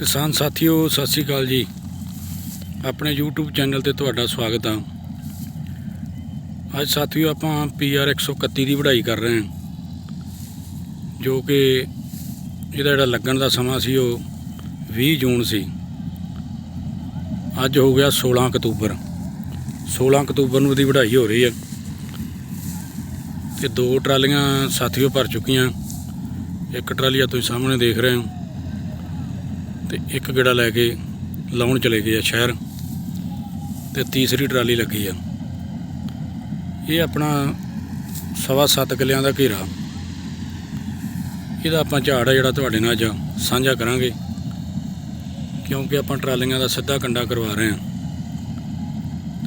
ਕਿਸਾਨ ਸਾਥੀਓ, ਸਤਿ ਸ਼੍ਰੀ ਅਕਾਲ ਜੀ। ਆਪਣੇ YouTube ਚੈਨਲ ਤੇ ਤੁਹਾਡਾ ਸਵਾਗਤ ਆ। ਅੱਜ ਸਾਥੀਓ, ਆਪਾਂ PR 131 ਦੀ ਵਢਾਈ ਕਰ ਰਹੇ ਹਾਂ। ਜੋ ਕਿ ਇਹਦਾ ਜਿਹੜਾ ਲੱਗਣ ਦਾ ਸਮਾਂ ਸੀ, ਉਹ 20 ਜੂਨ ਸੀ। ਅੱਜ ਹੋ ਗਿਆ 16 ਅਕਤੂਬਰ। 16 ਅਕਤੂਬਰ ਨੂੰ ਇਹਦੀ ਵਢਾਈ ਹੋ ਰਹੀ ਹੈ। ਤੇ ਦੋ ਟਰਾਲੀਆਂ ਸਾਥੀਓ ਭਰ ਚੁੱਕੀਆਂ। ਇੱਕ ਟਰਾਲੀ ਆ ਤੁਸੀਂ ਸਾਹਮਣੇ ਦੇਖ ਰਹੇ ਹੋ। ਤੇ ਇੱਕ ਗੇੜਾ ਲੈ ਕੇ ਲਾਉਣ ਚਲੇ ਗਏ ਆ ਸ਼ਹਿਰ ਤੇ ਤੀਸਰੀ ਟਰਾਲੀ ਲੱਗੀ ਆ। ਇਹ ਆਪਣਾ ਸਵਾ ਸੱਤ ਕਿੱਲਿਆਂ ਦਾ ਘੇਰਾ। ਇਹਦਾ ਆਪਾਂ ਝਾੜ ਆ ਜਿਹੜਾ ਤੁਹਾਡੇ ਨਾਲ ਅੱਜ ਸਾਂਝਾ ਕਰਾਂਗੇ, ਕਿਉਂਕਿ ਆਪਾਂ ਟਰਾਲੀਆਂ ਦਾ ਸਿੱਧਾ ਕੰਡਾ ਕਰਵਾ ਰਹੇ ਹਾਂ।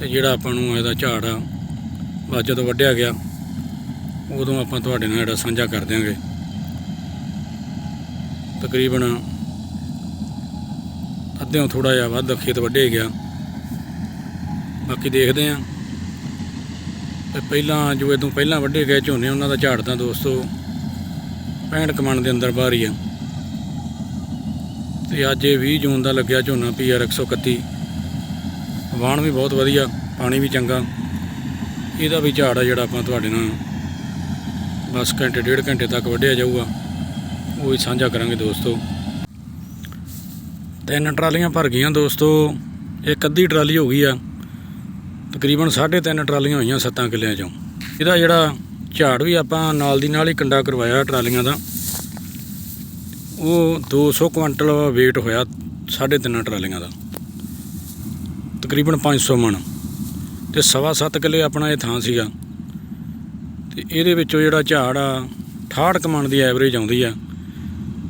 ਤੇ ਜਿਹੜਾ ਆਪਾਂ ਨੂੰ ਇਹਦਾ ਝਾੜ ਆ, ਬਾਅਦ ਜਦੋਂ ਵੱਢਿਆ ਗਿਆ, ਉਦੋਂ ਆਪਾਂ ਤੁਹਾਡੇ ਨਾਲ ਜਿਹੜਾ ਸਾਂਝਾ ਕਰ ਦਿਆਂਗੇ। ਤਕਰੀਬਨ ਅੱਧਿਓਂ ਥੋੜਾ ਜਿਹਾ ਵੱਧ ਖੇਤ ਵੱਢੇ ਗਿਆ। ਬਾਕੀ ਦੇਖਦੇ ਆਂ। ਤੇ ਪਹਿਲਾਂ ਜੋ ਇਦੋਂ ਪਹਿਲਾਂ ਵੱਢੇ ਗਏ ਝੋਨੇ, ਉਹਨਾਂ ਦਾ ਝਾੜ ਤਾਂ ਦੋਸਤੋ 65 ਕਮਣ ਦੇ ਅੰਦਰ ਬਾਹਰ ਹੀ ਆ। ਤੇ ਅੱਜ ਇਹ 20 ਜੂਨ ਦਾ ਲੱਗਿਆ ਝੋਨਾ ਪੀਆਰ 131 ਵਾਣ ਵੀ ਬਹੁਤ ਵਧੀਆ, ਪਾਣੀ ਵੀ ਚੰਗਾ। ਇਹਦਾ ਵੀ ਝਾੜ ਆ ਜਿਹੜਾ ਆਪਾਂ ਤੁਹਾਡੇ ਨਾਲ ਬਸ ਘੰਟੇ, ਡੇਢ ਘੰਟੇ ਤੱਕ ਵੱਢਿਆ ਜਾਊਗਾ। ਉਹ ਹੀ ਸਾਂਝਾ ਕਰਾਂਗੇ ਦੋਸਤੋ। ਤਿੰਨ ਟਰਾਲੀਆਂ ਭਰ ਗਈਆਂ ਦੋਸਤੋ, ਇੱਕ ਅੱਧੀ ਟਰਾਲੀ ਹੋ ਗਈ ਆ। ਤਕਰੀਬਨ 3.5 ਟਰਾਲੀਆਂ ਹੋਈਆਂ 7 ਕਿੱਲਿਆਂ ਚੋਂ। ਇਹਦਾ ਜਿਹੜਾ ਝਾੜ ਵੀ ਆਪਾਂ ਨਾਲ ਦੀ ਨਾਲ ਹੀ ਕੰਡਾ ਕਰਵਾਇਆ ਟਰਾਲੀਆਂ ਦਾ। ਉਹ 200 ਕੁਇੰਟਲ weight ਹੋਇਆ 3.5 ਟਰਾਲੀਆਂ ਦਾ। ਤਕਰੀਬਨ 500 ਮਣ। ਤੇ ਸਵਾ ਸੱਤ ਕਿੱਲੇ ਆਪਣਾ ਇਹ ਥਾਂ ਸੀਗਾ। ਤੇ ਇਹਦੇ ਵਿੱਚੋਂ ਜਿਹੜਾ ਝਾੜ ਆ 68 ਕਮਣ ਦੀ ਐਵਰੇਜ ਆਉਂਦੀ ਆ।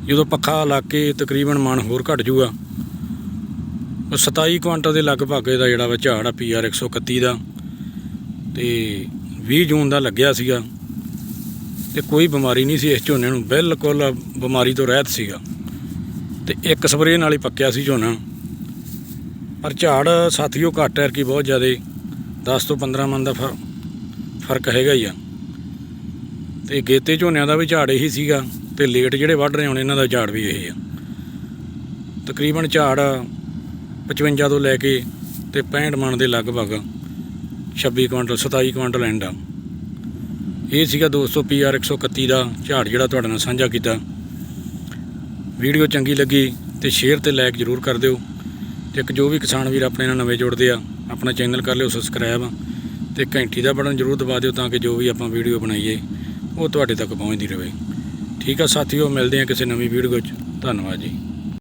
ਜਦੋਂ ਪੱਖਾ ਲਾ ਕੇ ਤਕਰੀਬਨ ਮਣ ਹੋਰ ਘਟ ਜੂਗਾ, ਉਹ 27 ਕੁਇੰਟਲ ਦੇ ਲਗਭਗ ਇਹਦਾ ਜਿਹੜਾ ਵਾ ਝਾੜ ਆ ਪੀਆਰ 131 ਦਾ। ਤੇ 20 ਜੂਨ ਦਾ ਲੱਗਿਆ ਸੀਗਾ। ਤੇ ਕੋਈ ਬਿਮਾਰੀ ਨਹੀਂ ਸੀ ਇਸ ਝੋਨੇ ਨੂੰ, ਬਿਲਕੁਲ ਬਿਮਾਰੀ ਤੋਂ ਰਹਿਤ ਸੀਗਾ। ਤੇ ਇੱਕ ਸਪਰੇਅ ਨਾਲ ਹੀ ਪੱਕਿਆ ਸੀ ਝੋਨਾ। ਪਰ ਝਾੜ ਸਾਥੀਓ ਘੱਟ ਹੈ ਕਿ ਬਹੁਤ ਜ਼ਿਆਦਾ 10 ਤੋਂ 15 ਮਨ ਦਾ ਫਰ- ਫ਼ਰਕ ਹੈਗਾ ਹੀ ਆ। ਤੇ ਗੇਤੇ ਝੋਨਿਆਂ ਦਾ ਵੀ ਝਾੜ ਇਹੀ ਸੀਗਾ। ਤੇ ਲੇਟ ਜਿਹੜੇ ਵੱਢ ਰਹੇ ਹੁਣ, ਇਹਨਾਂ ਦਾ ਝਾੜ ਵੀ ਇਹ ਆ। ਤਕਰੀਬਨ ਝਾੜ 55 ਤੋਂ ਲੈ ਕੇ ਤੇ 65 ਮਣ ਦੇ ਲਗਭਗ 26 ਕੁਇੰਟਲ 27 ਕੁਇੰਟਲ ਐਂਡ ਆ। ਇਹ ਸੀਗਾ ਦੋਸਤੋ ਪੀਆਰ 131 ਦਾ ਝਾੜ ਜਿਹੜਾ ਤੁਹਾਡੇ ਨਾਲ ਸਾਂਝਾ ਕੀਤਾ। ਵੀਡੀਓ ਚੰਗੀ ਲੱਗੀ ਤੇ ਸ਼ੇਅਰ ਤੇ ਲਾਈਕ ਜ਼ਰੂਰ ਕਰ ਦਿਓ ਤੇ ਇੱਕ ਜੋ ਵੀ ਕਿਸਾਨ ਵੀਰ ਆਪਣੇ ਨਾਲ ਨਵੇਂ ਜੁੜਦੇ ਆ, ਆਪਣਾ ਚੈਨਲ ਕਰ ਲਿਓ ਸਬਸਕ੍ਰਾਈਬ ਤੇ ਘੰਟੀ ਦਾ ਬਟਨ ਜ਼ਰੂਰ ਦਬਾ ਦਿਓ ਤਾਂ ਕਿ ਜੋ ਵੀ ਆਪਾਂ ਵੀਡੀਓ ਬਣਾਈਏ, ਉਹ ਤੁਹਾਡੇ ਤੱਕ ਪਹੁੰਚਦੀ ਰਹੇ। ਠੀਕ ਆ ਸਾਥੀਓ ਮਿਲਦੇ ਆ ਕਿਸੇ ਨਵੀਂ ਵੀਡੀਓ 'ਚ ਧੰਨਵਾਦ ਜੀ।